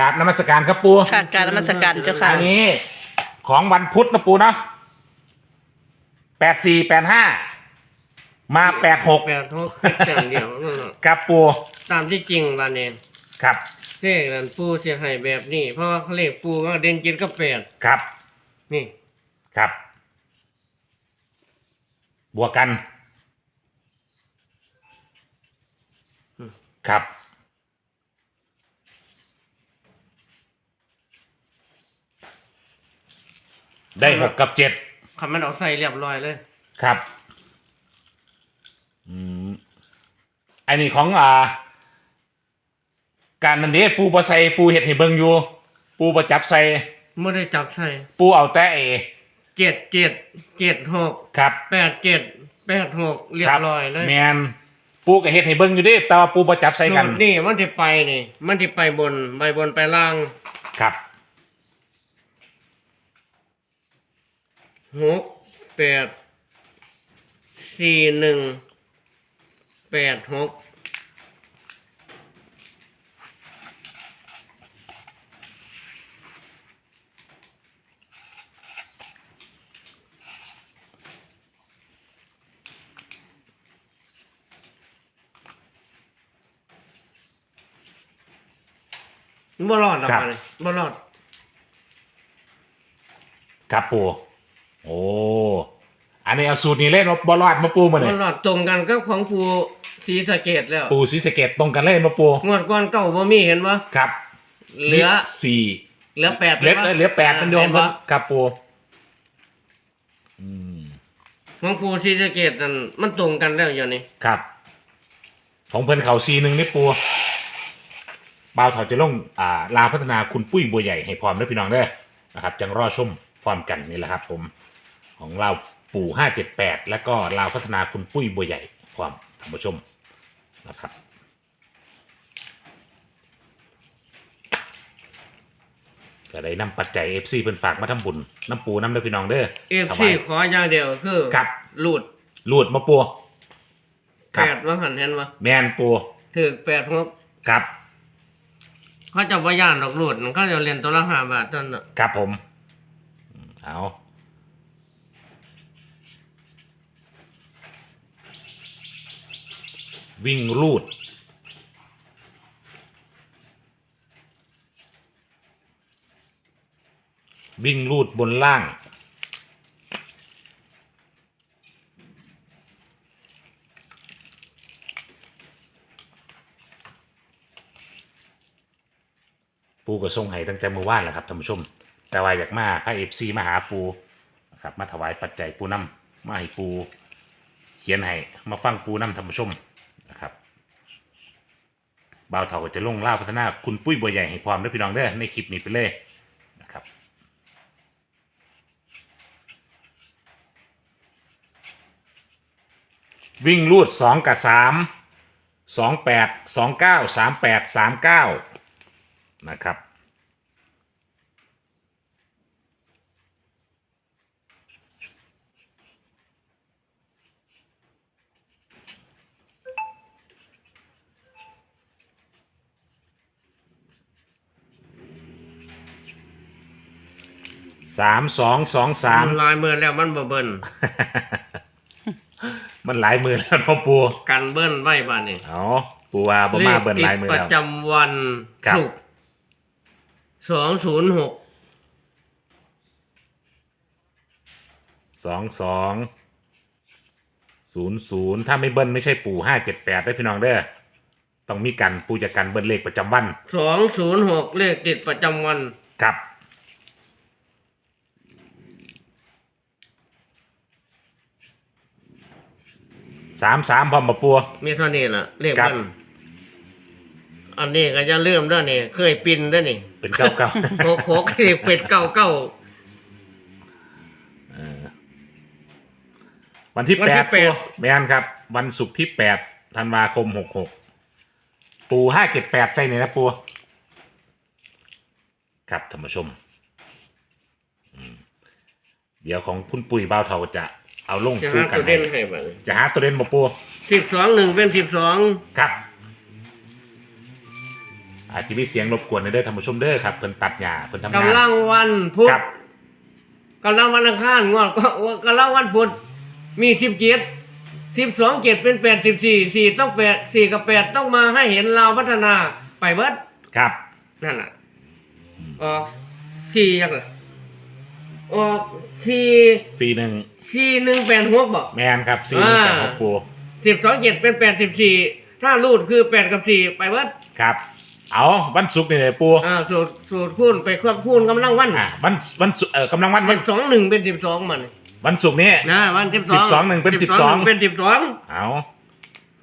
กราบนมัสการครับปูค่ะการนมัสการเจ้าค่ะ อันนี้ของวันพุธนะปูเนาะแปดสี่แปดห้ามาแปดหกแปดหกอย่างเดียวนั่นน่ะครับปูตามที่จริงวันนี้ครับเลขนั้นปูเสียหายแบบนี้ เพราะว่าเลขปูว่าเด่นเจ็ดกับแปดครับนี่ครับ บวกกัน ครับ ได้หกกับเจ็ดคำมันเอาใส่เรียบร้อยเลย ครับ อืมอันนี้ของอ่า การนันเด้ปูบะใส่ปูเห็ดให้เบิงอยู่ ปูประจับใส่ไม่ได้จับใส่ปูเอาแต่เอเจ็ดเจ็ดเจ็ดหกครับแปดเจ็ดแปดหกเรียบร้อยเลยแมนปูก็เห็ดให้เบิงอยู่เดิแต่ว่าปูประจับใส่กันสูตรนี่มันจะไปนี่ มันจะไปบน ไปบนไปล่าง ครับ หกแปดสี่หนึ่งแปดหกบ่รอดหรอกครับมันบ่รอด ครับปู โอ้อันนี้เอาสูตรนี้เล่นมาบอลอดมาปูมาบ่เนี่ยรอดตรงกันกับของผู้ศรีสะเกดแล้วปูสีสะเกตตรงกันเล่นมาปูงวดก่อนเก่าบ่มีเห็นบ่ครับเหลือสี่เหลือแปดเหลือเหลือแปดมันโยมเห็นบ่ครับปูอืมของผู้ศรีสะเกดนั่นมันตรงกันแล้วอยู่นี่ครับ ของเพิ่นเขาซีหนึ่งนี่ปูบ่าวเถาจะลงอ่าลาวพัฒนาคุณปุ้ยบัวใหญ่ให้พร้อมด้วยพี่น้องเด้อนะครับ จังรอชมพร้อมกันนี่แหละครับผม ของเราวปู่ห้าเจ็ดแปดแล้วก็ลาวพัฒนาคุณปุ้ยบัวใหญ่พร้อมท่านผู้ชมนะครับก็ได้นำปัจจัยเอฟซีเพิ่นฝากมาทำบุญน้ำปูน้ำเด้อพี่น้องเด้อเอฟถวาซียขออย่างเดียวคือครับหลุดลูดมาปัวคแปรับดว่าหันเห็นบ่แมนปัวถือแปดหกครับเขาจะบ่ย่านดอกหลุดเขาจะเรียนตัวละห้าบาทเท่านั้นน่ะครับผมอืมเอา วิ่งลูด วิ่งลูดบนล่าง ปูก็ส่งให้ตั้งแต่เมื่อวานแหละครับท่านผู้ชม แต่ว่าอยากมาพระเอฟซีมาหาปูนะครับมาถวายปัจจัยปูน้ำมาให้ปู เขียนให้มาฟังปูน้ำท่านผู้ชม บ่าวเถาก็จะลงล่าพัฒนาคุณปุ้ยบัวใหญ่ให้ความด้วยพี่น้องเด้อในคลิปนี้ไปเลยนะครับวิ่งรูดสองกับสามสองแปดสองเก้าสามแปดสามเก้านะครับ สามสองสองสามนลายมือแล้วมันบ่เบิ่นมันหลายมือแล้วเนาะปูกันเบิ่นไว้บาดนี้เอาปูว่าบ่มาเบิ่นหลายมือประแล้วจำวันครับ ศุกร์สองศูนย์หกสองสองศูนย์ศูนย์ถ้าไม่เบิ้ลไม่ใช่ปู่ห้าเจ็ดแปดได้อพี่น้องเด้อต้องมีกันปูจะกันเบิ้ลเลขประจำวันสองศูนย์หกเลขติดประจำวันครับ สามสามพร้อมมาปัว มีเท่านี้ล่ะเลขครับเบิ่นอันนี้ก็จะเริ่าลืมเด้อนี่ เคยปินเด้อนี่เป็นเก้าเก้าโคกโคกนี่เป็ดเก้าเก้าเออวันที่วันแปที่ดแปดแม่นครับ วันศุกร์ที่แปดธันวาคมหกหกปูห้าเจ็ดแปดใส่เนี่ยนะปูครับท่านผู้ชมอืมเดี๋ยวของคุณปุ๋ยบ่าวเทาจะ เอาลงจะคู่หากัตันวให้เด่นให้บัดนี้จะหาตัวเด่นมาปูสิบสองหนึ่งเป็นสิบสองครับออาจจะมีเสียงรบกวนในเด้อท่านผู้ชมเด้อครับเพิ่นตัดหญ้าเพิ่นทำงานกำลังวันพุธครับกำลังวันอังคารงวดก็กำลังวันพุธมีสิบเจ็ดสิบสองเจ็ดเป็นแปดสิบสี่สี่ต้องแปดสี่กับแปดต้องมาให้เห็นเราวพัฒนาไปเบิดครับ นั่นน่ะออกสี่ยังไง ออกสี่สี่หนึ่งสี่หนึ่งแปดหกบอก แมนครับสี่หนึ่งแปดหกปูสิบสองเจ็ดเป็นแปดสิบสี่ถ้ารูดคือแปดกับสี่ไปเบิดครับ เอาวันศุกร์นี่เลยปูอ่าสูตรสูตรคูณไปควบคูณกำลังวันอ่าวันวันศุกร์เออกำลังวันวัวันนสองหนึ่งเป็นสิบสองมันวันศุกร์นี้ นะวันสิบสอง12หนึ่งเป็น12 เป็นสิบสองเอา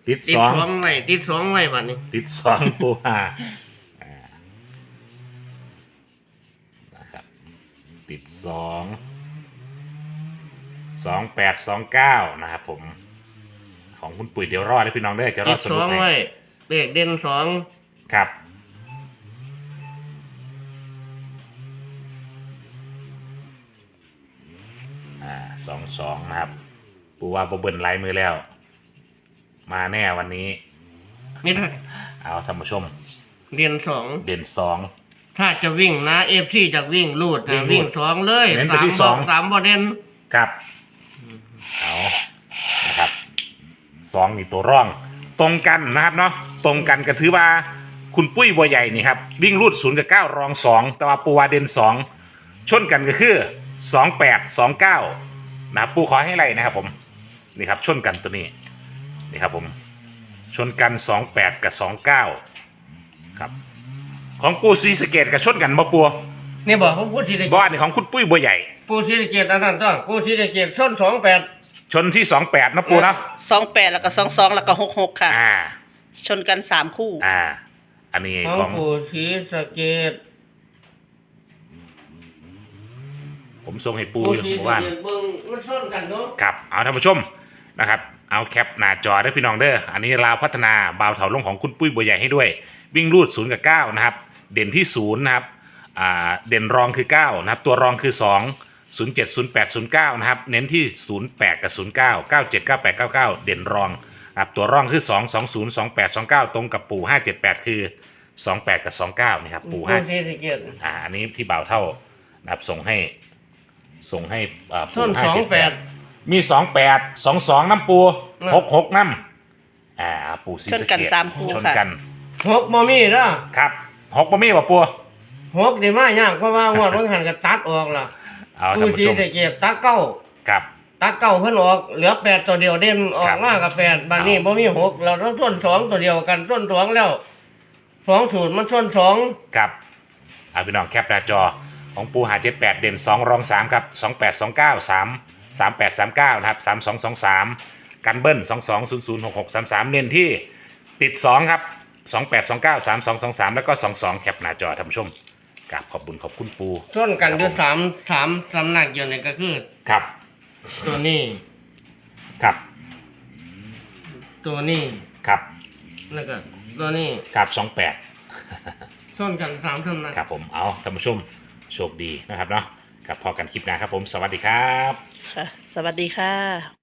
ติดติดสองสองไว้ติดสองไว้บัดนี้ ติดสองปูอ่าอ่านะครับ ติดสองสองแปดสองเก้านะครับผม ของคุณปุ๋ยเดี๋ยวรอดเลยพี่น้องได้อจะรติอดดสสรุอปงให้ไว้เลขเด่นสองครับ อ่าสองสองนะครับ ปูว่าบเบิลไลน์มือแล้ว มาแน่วันนี้ นี่ได้เอาท่านผู้ชม เด่นสองเด่นสอง ถ้าจะวิ่งนะเอฟซีจะวิ่งลูดวิ่นะงรูดวิ่งสองเลยเน้นไปสามที่บสออกงสามบอเด่นครับเอานะครับสองนี่ตัวร่อง ตรงกันนะครับเนาะตรงกันก็ถือว่าคุณปุ้ยบัวใหญ่นี่ครับวิ่งรูดศูนย์กับเก้ารองสองแต่ว่าปูวาเด่นสองชนกันก็คือสองแปดสองเก้านะครับปูขอให้ไรนะครับผมนี่ครับชนกันตัวนี้นี่ครับผมชนกันสองแปดกับสองเก้าครับ ของปูซีสะเกตกับชนกันบ่ปัวนี่บอกเขาพูดสีสะเกบ้าตนนี่ของคุณปุ้ยบัวใหญ่ ปูสีสะเกตอันนั้นต้องปูสีสะเกตส้นสองแปดชนที่สองแปดนะปูเนาะสองแปดแล้วก็สองสองแล้วก็หกหกค่ะ อ่า ชนกันสามคู่ อ่า อันนี้ของของปูสีสะเกตผมส่งให้ปูปูอยู่สีเมื่อสะวาน เกตเบิ่งมันส้นกันเนาะครับ เอาท่านผู้ชมนะครับ เอาแคปหน้าจอได้พี่น้องเด้อ อันนี้ลาวพัฒนาบาวเถาลงของคุณปุ้ยบัวใหญ่ให้ด้วย วิ่งรูดศูนย์กับเก้านะครับ เด่นที่ศูนย์นะครับอ่าเด่นรองคือเก้านะครับตัวรองคือสองศูนย์เจ็ดศูนย์แปดศูนย์เก้านะครับเน้นที่ศูนย์แปดกับศูนย์เก้าเก้าเจ็ดเก้าแปดเก้าเก้าเด่นรองนะครับตัวรองคือสองสองศูนย์สองแปดสองเก้าตรงกับปู่ห้าเจ็ดแปดคือสองแปดกับสองเก้านี่ครับปู่ปูห้าสีสะเกตอ่าอันนี้ที่บ่าวเท่านะครับส่งให้ส่งให้อ่าส้นห้าสองเจ็ดแปแปดดมีสองแปดสองสองน้ำปูน่ะหกหกน้ำอ่าปูซีชนกันสามคู่ชนค่ะ กันหกมอมี่เด้อครับ หกบะมี่ป่ะปูหกดีมากยากเพราะว่างวดมันหันก็ตัดออกล่ะเอาปูท่านผู้สีชมสะเกตตัดเก้าครับ ตัดเก้าเพิ่นออกเหลือแปดตัวเดียวเด่นออครักบ มากับแปดบัดนี้เอาบ่มีหกเราต้องส้นสองตัวเดียวกันส้นสองแล้วสองศูนย์มันส้นสองครับเอาพี่น้องแคปหน้าจอของปูหาเจ็ดแปดเด่นสองรองสามครับสองแปดสองเก้าสามสามแปดสามเก้านะครับสามสองสองสามกันเบิ้ลสองสองศูนย์ศูนย์หกหกสามสามเน้นที่ติดสองครับ สองแปดสองเก้าสามสองสองสามแล้วก็สองสองแคปหน้าจอท่านผู้ชมกราบขอบคุณขอบคุณปูส้นกันครับอยู่ผมสามสามสำนักอยู่นี่ก็คือ ครับ ตัวนี้ ครับตัวนี้ ครับแล้วก็ตัวนี้ครับสองแปดส้นกันสามสำนัก ครับผมเอาท่านผู้ชมโชคดีนะครับเนาะกับพอกันคลิปหน้าครับผมสวัสดีครับ ค่ะ สวัสดีค่ะ